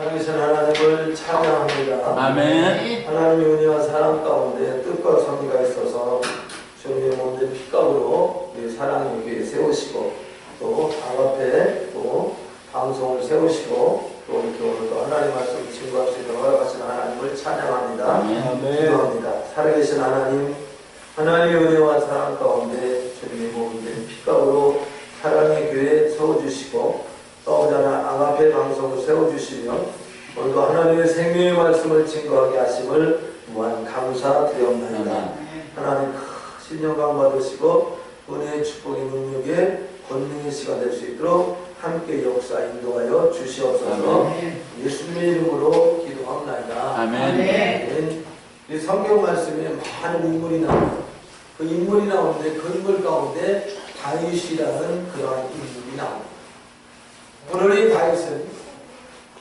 살아계신 하나님을 찬양합니다. 아멘. 하나님의 은혜와 사랑 가운데 뜻과 섭리가 있어서 주님의 몸된 핏값으로 우리 사랑의 교회 세우시고 또 아가페 또 방송을 세우시고 또 이렇게 오늘 또 하나님 말씀 증거할 수 있는 허락하신 하나님을 찬양합니다. 아멘. 기도합니다. 살아계신 하나님 하나님의 은혜와 사랑 가운데 주님의 몸된 핏값으로 사랑의 교회 세워주시고 떠오자나 아가페 방송을 세워주시며 오늘도 하나님의 생명의 말씀을 증거하게 하심을 무한 감사드리옵나이다. 하나님 크신 영광 받으시고 은혜의 축복의 능력에 권능의 시가 될수 있도록 함께 역사 인도하여 주시옵소서 예수님의 이름으로 기도합나이다. 아멘. 아멘. 이 성경 말씀에 많은 인물이 나옵니다. 그 인물이 나오는데 그 인물 가운데 다윗이라는 그러한 인물이 나옵니다. 오늘 이 다윗은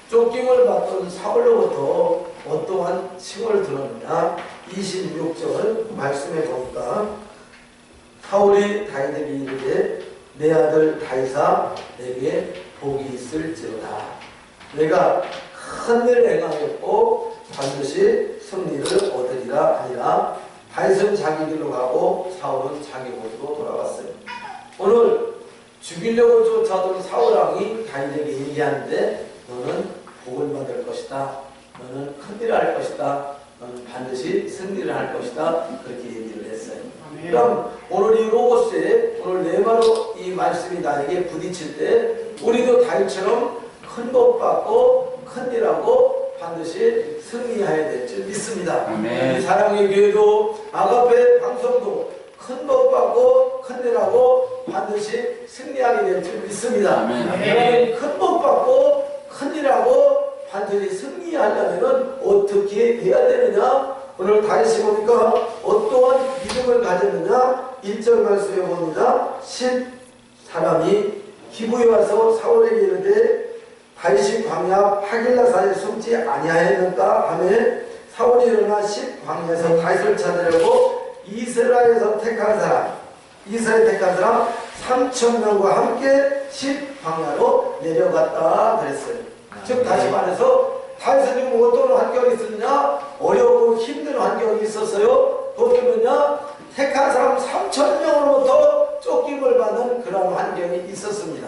쫓김을 받던 사울로부터 어떠한 칭을 들었느냐 26절 말씀해 보니까 사울이 다윗에게 이르되 내 아들 다윗아 내게 복이 있을지어다. 내가 큰 일을 행하였고 반드시 승리를 얻으리라 하니라. 다윗은 자기 길로 가고 사울은 자기 곳으로 오늘 죽이려고 쫓아던 사울왕이 다윗에게 얘기하는데 너는 복을 받을 것이다. 너는 큰일을 할 것이다. 너는 반드시 승리를 할 것이다. 그렇게 얘기를 했어요. 그럼 오늘 이 로고스에 오늘 네 마로 이 말씀이 나에게 부딪힐 때 우리도 다윗처럼 큰 복 받고 큰일하고 반드시 승리해야 될 줄 믿습니다. 아멘. 사랑의 교회도 아가페 방송도 큰 복 받고 큰 일하고 반드시 승리하게 될 줄 믿습니다. 여러분 큰복 받고 큰 일하고 반드시 승리하려면 어떻게 해야 되느냐? 오늘 다시 보니까 어떠한 믿음을 가졌느냐? 1절 말씀에 봅니다. 10 사람이 기부에 와서 사울에게 이르되 다윗이 광야 하길라산에 숨지 아니하였는가 하며 사울이 일어나 10 광야에서 다윗을 찾으려고 이스라엘에서 택한 사람 이스라엘 택한 사람 3천 명과 함께 10 광야로 내려갔다 그랬어요. 즉 다시 말해서 지금 어떤 환경이 있었냐? 어렵고 힘든 환경이 있었어요. 어쩌면요? 택한 사람 3천 명으로부터 쫓김을 받는 그런 환경이 있었습니다.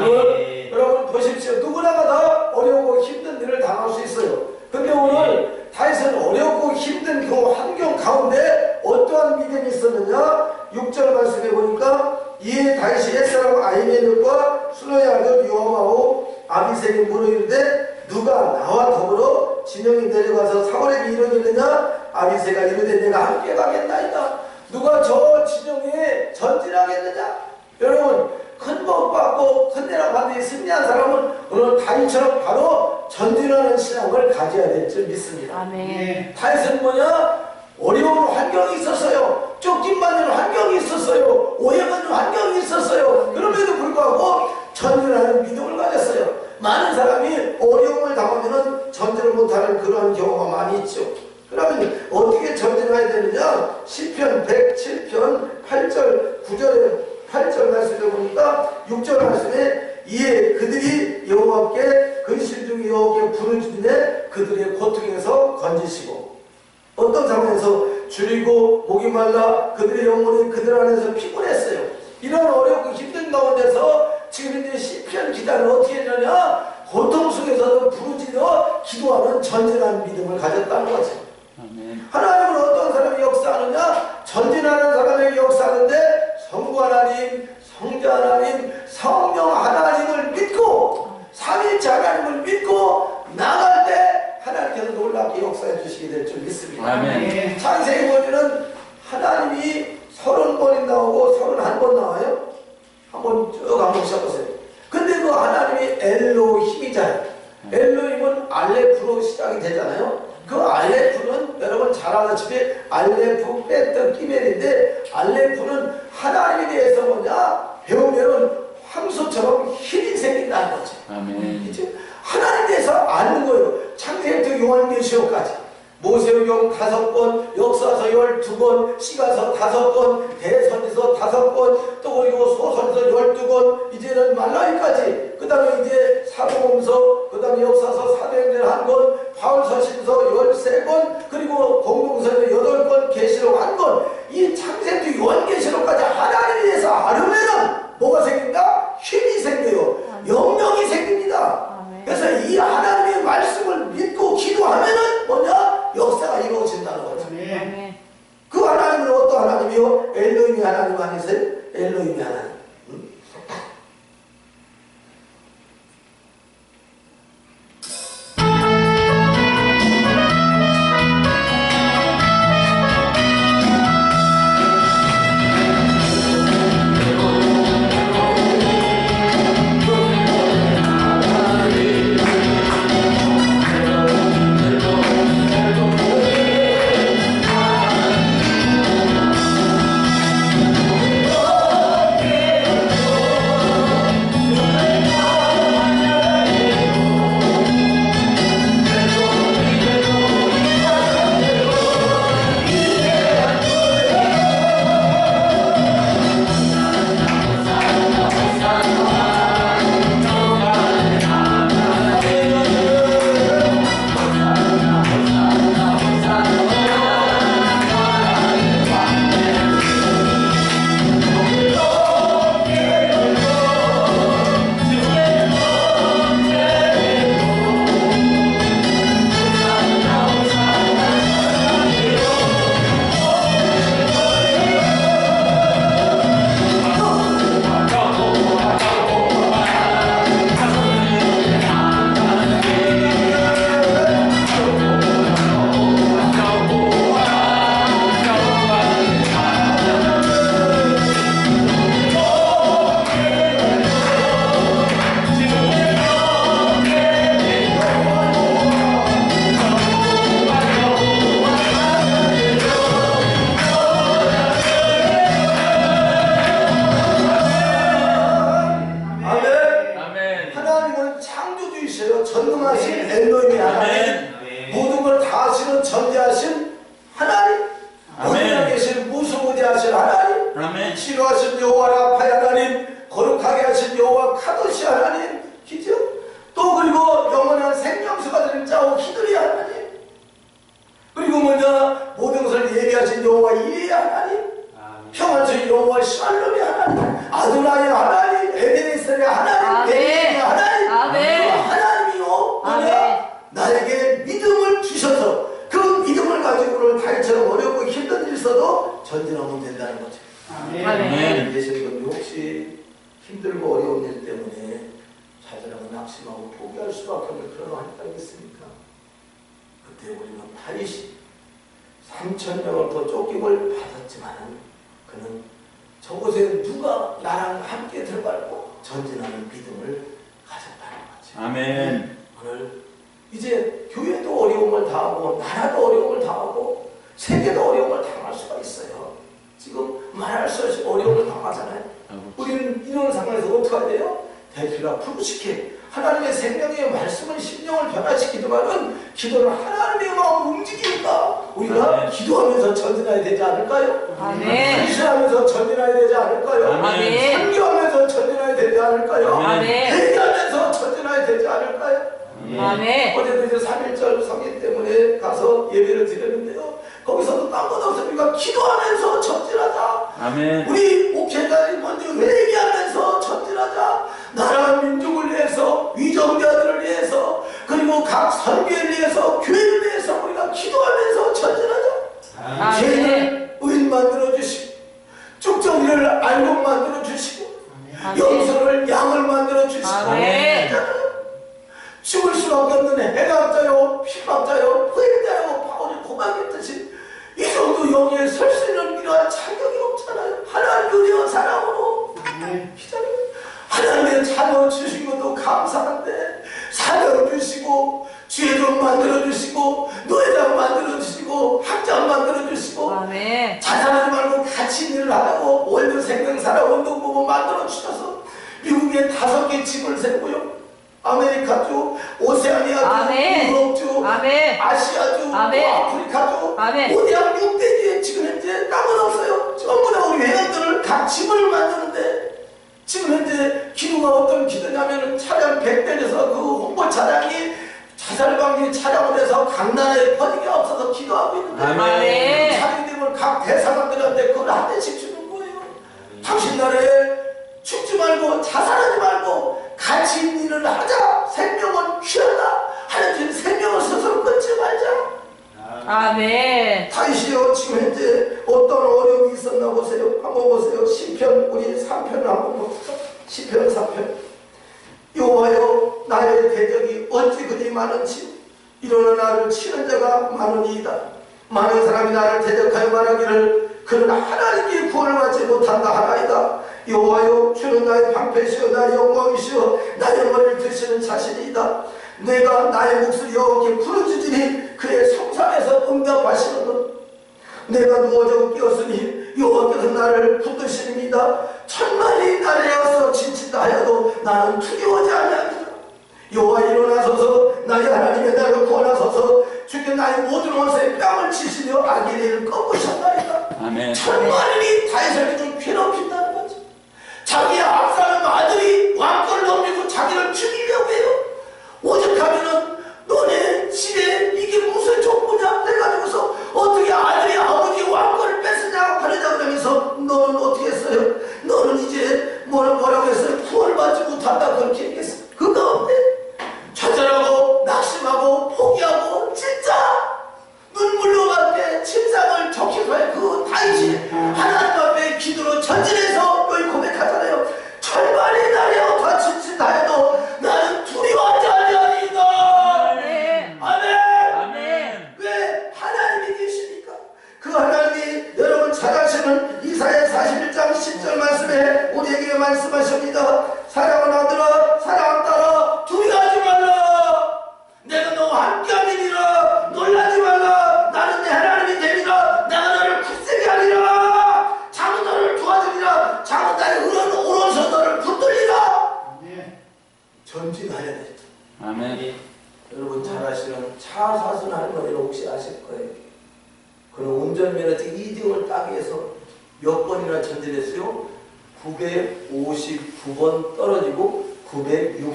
오늘 여러분 보십시오. 누구나가 다 어려우고 힘든 일을 당할 수 있어요. 근데 오늘 다윗은 어렵고 힘든 그 환경 가운데 어떠한 믿음이 있었느냐? 6절 말씀해 보니까 이에 다윗이 옛사람 아이메력과 수노의 아들 요함하고 아비색이 물어이르되 누가 나와 더불어 진영이 내려가서 사울에게 이르겠느냐? 아비새가 이르되 내가 함께 가겠나이다. 누가 저 진영에 전진하겠느냐? 여러분 큰 복 받고 큰 대라 받는 승리한 사람은 오늘 다윗처럼 바로 전진하는 신앙을 가져야 될 줄 믿습니다. 아멘. 다윗은 뭐냐? 어려운 환경이 있었어요. 쫓김받는 환경이 있었어요. 오해받는 환경이 있었어요. 그럼에도 불구하고 전진하는 믿음을 가졌어요. 많은 사람이 어려움을 전진을 못하는 그런 경우가 많이 있죠. 그러면 어떻게 전진해야 되느냐? 10편 107편 8절 9절에 8절 말씀에 보니까 6절 말씀에 이에 그들이 여호와께 근심 중에 여호와께 부르짖으되 그들의 고통에서 건지시고 어떤 상황에서 줄이고 목이 말라 그들의 영혼이 그들 안에서 피곤했어요. 이런 어렵고 힘든 가운데서 지금 이제 시편 기자는 어떻게 되느냐? 고통 속에서도 부르짖어 기도하는 전진한 믿음을 가졌다는 거죠. 아멘. 하나님은 어떤 사람이 역사하느냐? 전진하는 사람에게 역사하는데 성부 하나님, 성자 하나님, 성령 하나님을 믿고 삼일째 하나님을 믿고 나갈 때 하나님께서 놀랍게 역사해 주시게 될 줄 믿습니다. 아멘. 창세기 보면은 하나님이 서른 번이 나오고 서른 한 번 나와요. 한번 쭉 한번 시작보세요. 근데 그 하나님이 엘로힘이잖아요. 엘로힘은 알레프로 시작이 되잖아요. 그 알레프는 여러분 잘 아다시피 알레프 빼던 끼멜인데 알레프는 하나님에 대해서 뭐냐 배우면은 황소처럼 힘이 생긴다는 거죠. 아멘. 이제 하나님에 대해서 아는 거예요. 창세기부터 요한계시록까지. 모세오경 다섯 번, 역사서 열두 번, 시가서 다섯 번, 대선에서 다섯 번, 또 그리고 번, 이제는 말라기까지, 그 다음에 이제 사도공서, 그 다음에 역사서 사도행 사도행전 한 권, 바울서신서 열세 권, 그리고 공동서신 여덟 권, 계시록 한 권, 이 창세기 요한계시록까지 하나님에 대해서 알으면은 뭐가 생긴다? 힘이 생겨요. 영역이 생깁니다. 그래서 이 하나님의 말씀을 믿고 기도하면은 뭐냐? 역사가 이루어진다는 거죠. 그 하나님은 어떤 하나님이요? 엘로힘이 하나님 아니세요? 엘로힘이 하나님. 천 명을 더 쫓김을 받았지만은 그는 저곳에 누가 나랑 함께 들어갈고 전진하는 믿음을 가졌다는 거죠. 아멘. 오늘 이제 교회도 어려움을 당하고 나라도 어려움을 당하고 세계도 어려움을 당할 수가 있어요. 지금 말할 수 없이 어려움을 당하잖아요. 우리는 이런 상황에서 어떻게 해야 돼요? 대피라 푸르시케 하나님의 생명의 말씀을 심령을 변화시키지만은 기도를 하나님의 마음 움직이니까 우리가 아멘. 기도하면서 전진해야 되지 않을까요? 아멘. 기도하면서 전진해야 되지 않을까요? 아멘. 설교하면서 전진해야 되지 않을까요? 아멘. 회개하면서 전진해야 되지 않을까요? 아멘. 어제도 이제 3.1절 성인 때문에 가서 예배를 드렸는데요. 거기서도 딴것 없으니까 기도하면서 전진하자. 아멘. 우리 목회자들이 먼저 회개하면서 전진하자. 나라 민족을 위해서 위정자들을 위해서 그리고 각 설교를 위해서 교회를 위해서 우리가 기도하면서 전진하자. 죄인을 의인 만들어 주시고 쭉정이를 알고 만들어 주시고 아멘. 영성을 양을 만들어 주시고 아멘. 죽을 수밖에 없는 해답자요 핍박자요 후임자요 바울이 고백했듯이 이 정도 영에 설수 있는 이러한 자격이 없잖아요 하나님 은혜와 사랑으로 기다려 하나님의 자녀 주신 것도 감사한데 사녀 주시고 주의종 만들어 주시고 노예장 만들어 주시고 학장 만들어 주시고 아멘. 자살하지 말고 같이 일을 하라고 월드 생명사라 운동보고 만들어 주셔서 미국에 다섯 개 집을 세고요. 아메리카주, 오세아니아주. 유럽주. 아시아주, 아프리카주, 아멘. 오대양 6대주에 지금 현재 해서 강나라에 퍼지게 없어서 기도하고 있는데 아멘. 자기님을 각 대사관들한테 그걸 한 대씩 주는 거예요. 당신 나라에 죽지 말고 자살하지 말고 가치 있는 일을 하자. 생명은 귀하다. 하나님 생명을 스스로 끊지 말자. 아멘. 다시요 지금 현재 어떤 어려움이 있었나 보세요. 한번 보세요. 시편 우리 3편을 한번 봅시다. 시편 3편. 여호와여 나의 대적이 어찌 그리 많은지 일어나 나를 치는 자가 많으니이다. 많은 사람이 나를 대적하여 말하기를 그는 하나님께 구원을 받지 못한다 하나이다. 여호와여 주는 나의 방패시여 나의 영광이시여 나의 머리를 드시는 자신이다. 내가 나의 목소리 여호와께 부르짖으니 그의 성산에서 응답하시거든. 내가 누워져 깨었으니 여호와께서 나를 붙드시립니다. 천만이 나를 에어서 진친다 하여도 나는 두려워하지 아니하리라. 여호와 일어나소서 나의 하나님의 나를 구원하소서 주께 나의 모든 원수의 뺨을 치시며 악인을 꺾으셨나이다. 아멘. 천만인이 다윗을 좀 괴롭힌다는 거죠. 자기의 압살롬 아들이 왕권을 넘기고 자기를 죽이려고 해요. 오죽하면은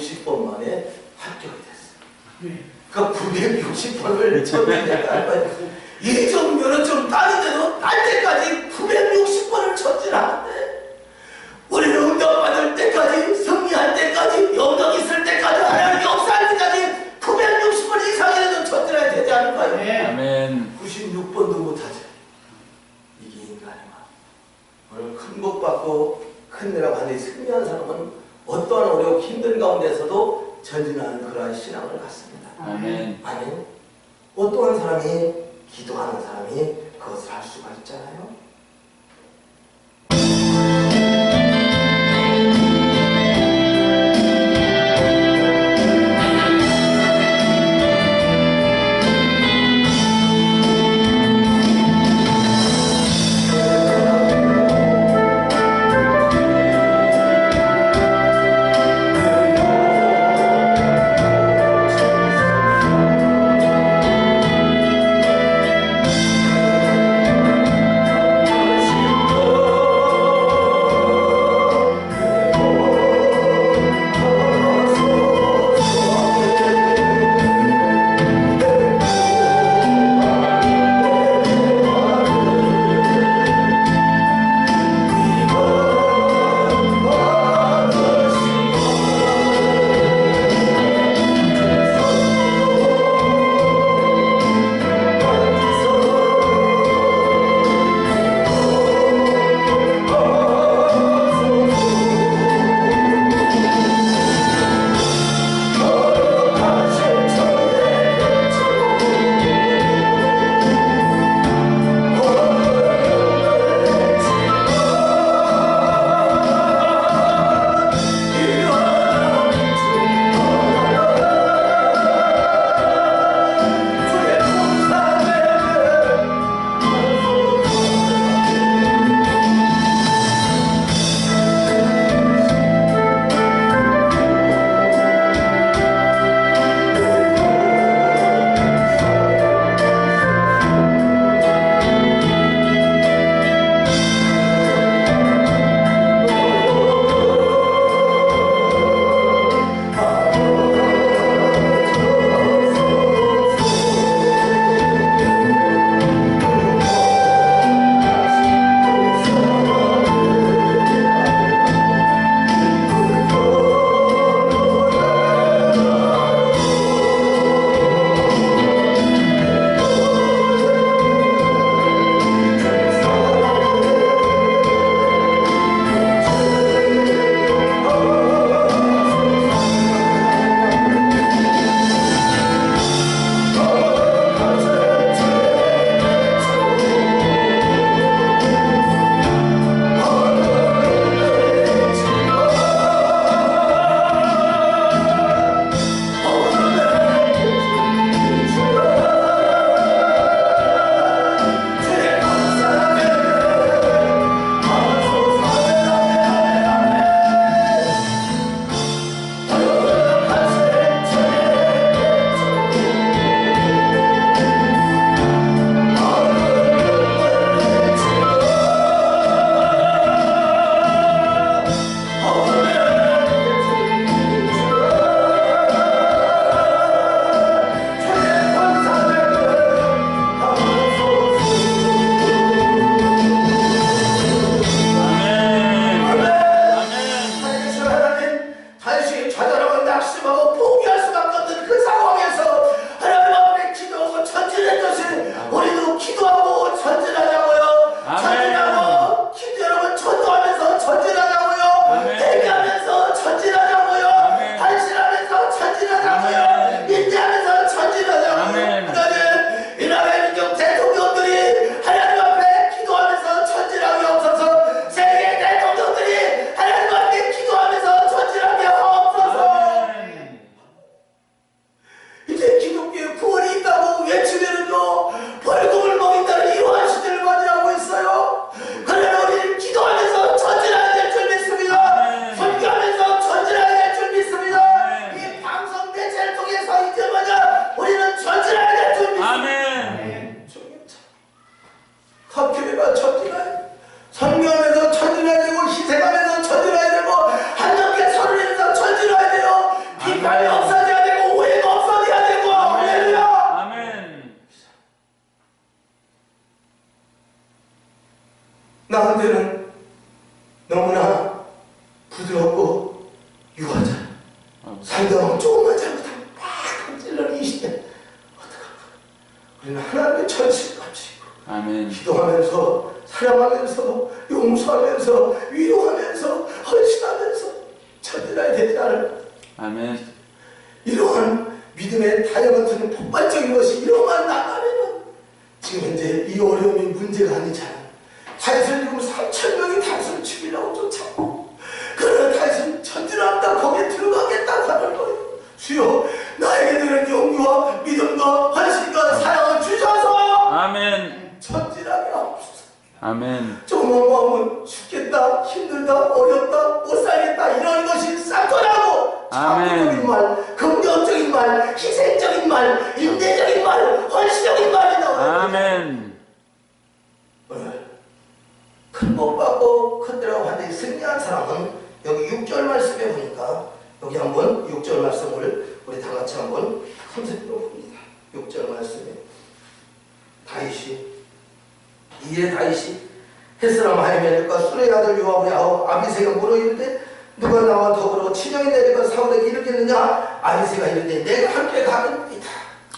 960번 만에 합격이 됐어요. 그러니까 960번을 전진했다는 나한테는 너무나 전진하게 하옵소서. 아멘. 조금만 마음은 죽겠다, 힘들다, 어렵다, 못 살겠다 이런 것이 싹돌하고 아멘. 말, 긍정적인 말, 희생적인 말, 인내적인 말, 헌신적인 말이 나와요. 아멘. 큰복 받고 큰데라고 하는데 승리한 사람은 여기 6절 말씀에 보니까 여기 한번 6절 말씀을 우리 다 같이 한번 컨셉으로 봅니다. 6절 말씀에 다윗이 이에 다윗이 헤스람 하이멜과 수레의 아들 요압의 아우 아비세가 물어 이르되 누가 나와 더불어 친형이 내리가 사울에게 이르겠느냐? 아비세가 이르되 내가 함께 가겠나이다.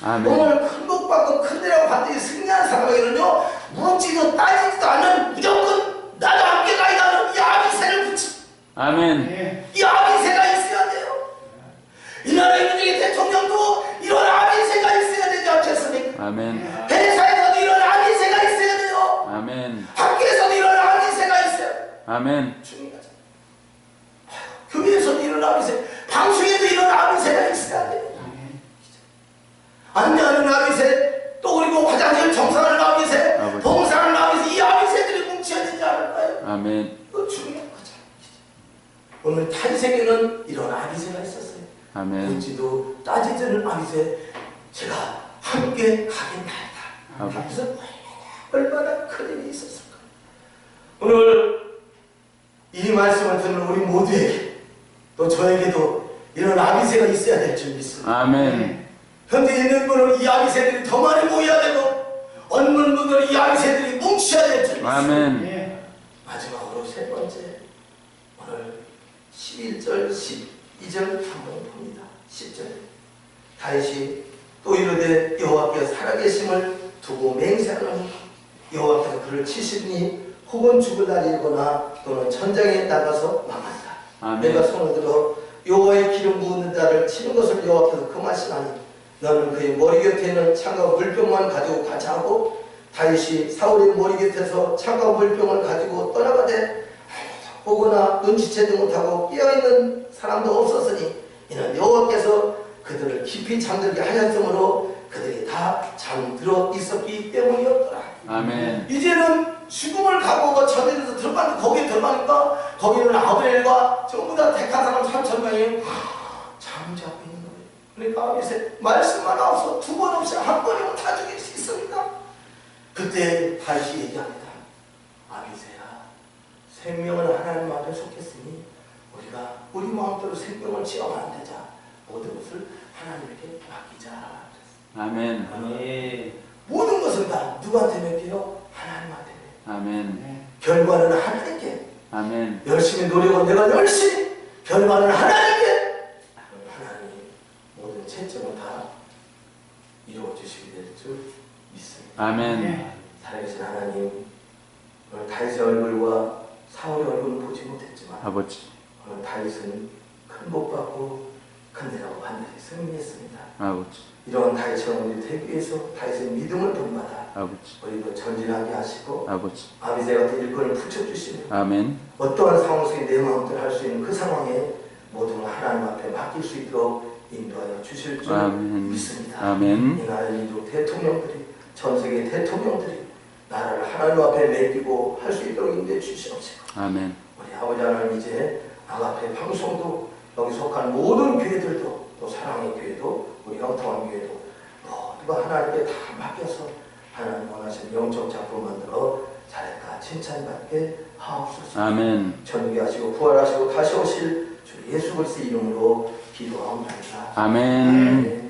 아멘. 오늘 큰 복 받고 큰 데라고 반드시 승리한 사람에게는요 묻지도 따지지도 않는 무조건 나도 함께 가이다는 이 아비세를 붙이. 아멘. 이 아비세가 있어야 돼요. 이 나라의 민족의 대통령도 이런 아비세가 있어야 되지 않겠습니까? 아멘. 회사에서도 이런 아비세가 있어야 돼요 아멘. 학교에서도 이런 아비세가 있어요 아멘. 중요하죠 교회에서도 이런 아비세 방송에도 이런 아비세가 있어야 돼요 안내하는 아비세 또 그리고 화장실 아비세 아버지. 봉사하는 아비세 이 아비세들이 뭉쳐야 되지 않을까요? 아멘. 그거 중요한 거죠 오늘 탄생에는 이런 아비세가 있었어요 아멘. 묻지도 따지지는 아비세 제가 함께 가겠나이다. 하면서 얼마나 큰 일이 있었을까 오늘 이 말씀을 듣는 우리 모두에게 또 저에게도 이런 아비세가 있어야 될 줄 믿습니다 아멘. 현재 있는 분은 이 아비새들이 더 많이 모여야 되고 없는 분들은 이 아비새들이 뭉쳐야 될 줄 믿습니다. 아멘. 마지막으로 세 번째 오늘 11절 12절 한번 봅니다. 10절 다윗이 또 이르되 여호와께서 살아계심을 두고 맹세하는 여호와께서 그를 치시니 혹은 죽을 날이거나 또는 전장에 나가서 망한다. 아멘. 내가 손을 들어 여호와의 기름 부은 자를 치는 것을 여호와께서 금하시나니 너는 그의 머리 곁에 있는 창과 물병만 가지고 가자 하고 다윗이 사울의 머리 곁에서 창과 물병을 가지고 떠나가되 보거나 눈치채지 못하고 깨어있는 사람도 없었으니 이는 여호와께서 그들을 깊이 잠들게 하였으므로 그들이 다 잠들어 있었기 때문이었더라 아멘. 이제는 죽음을 각오하고 저들에서 들어가는 거기에 들어가니까 거기는 아벨과 전부 다 택한 사람 3천 명이 잠자고 있는 거예요. 그러니까 아비세 말씀만 없어 두번 없이 한 번이면 다 죽일 수 있습니다. 그때 다시 얘기합니다. 아비세야 생명은 하나님 앞에 속했으니 우리가 우리 마음대로 생명을 지어면 안 되자 모든 것을 하나님께 맡기자. 아멘. 아멘. 모든 것은 다 누구한테 맡겨요? 하나님한테. 아멘. 결과는 하나님께. 아멘. 열심히 노력은 내가 열심히 결과는 하나님께 하나님 모든 채점을 다 이루어 주시게 될 줄 믿습니다. 아멘. 살아계신 하나님 오늘 다윗의 얼굴과 사울의 얼굴은 보지 못했지만 아버지. 오늘 다윗은 큰 복 받고 큰 데라고 반드시 승리했습니다. 아버지. 이러한 다윗처럼 우리 되기 위해서 다윗의 믿음을 본받아 아버지. 우리도 전진하게 하시고 아버지. 아비세 같은 일꾼을 붙여주시며 아멘. 어떠한 상황 속에 내 마음대로 할 수 있는 그 상황에 모든 걸 하나님 앞에 맡길 수 있도록 인도하여 주실 줄 아멘. 믿습니다. 아멘. 이 나라 민족 대통령들이 전 세계 대통령들이 나라를 하나님 앞에 맡기고 할 수 있도록 인도해 주시옵시고 아멘. 우리 아버지 하나님 이제 아가페 방송도 여기 속한 모든 교회들도 또 사랑의 교회도 우리 영통한 교회도 모두가 하나님께 다 맡겨서 하나님 원하시는 영적 작품 만들어 잘했다 칭찬받게 하옵소서 아멘. 천국에 하시고 부활하시고 다시 오실 주 예수 그리스도 이름으로 기도하옵나이다. 아멘.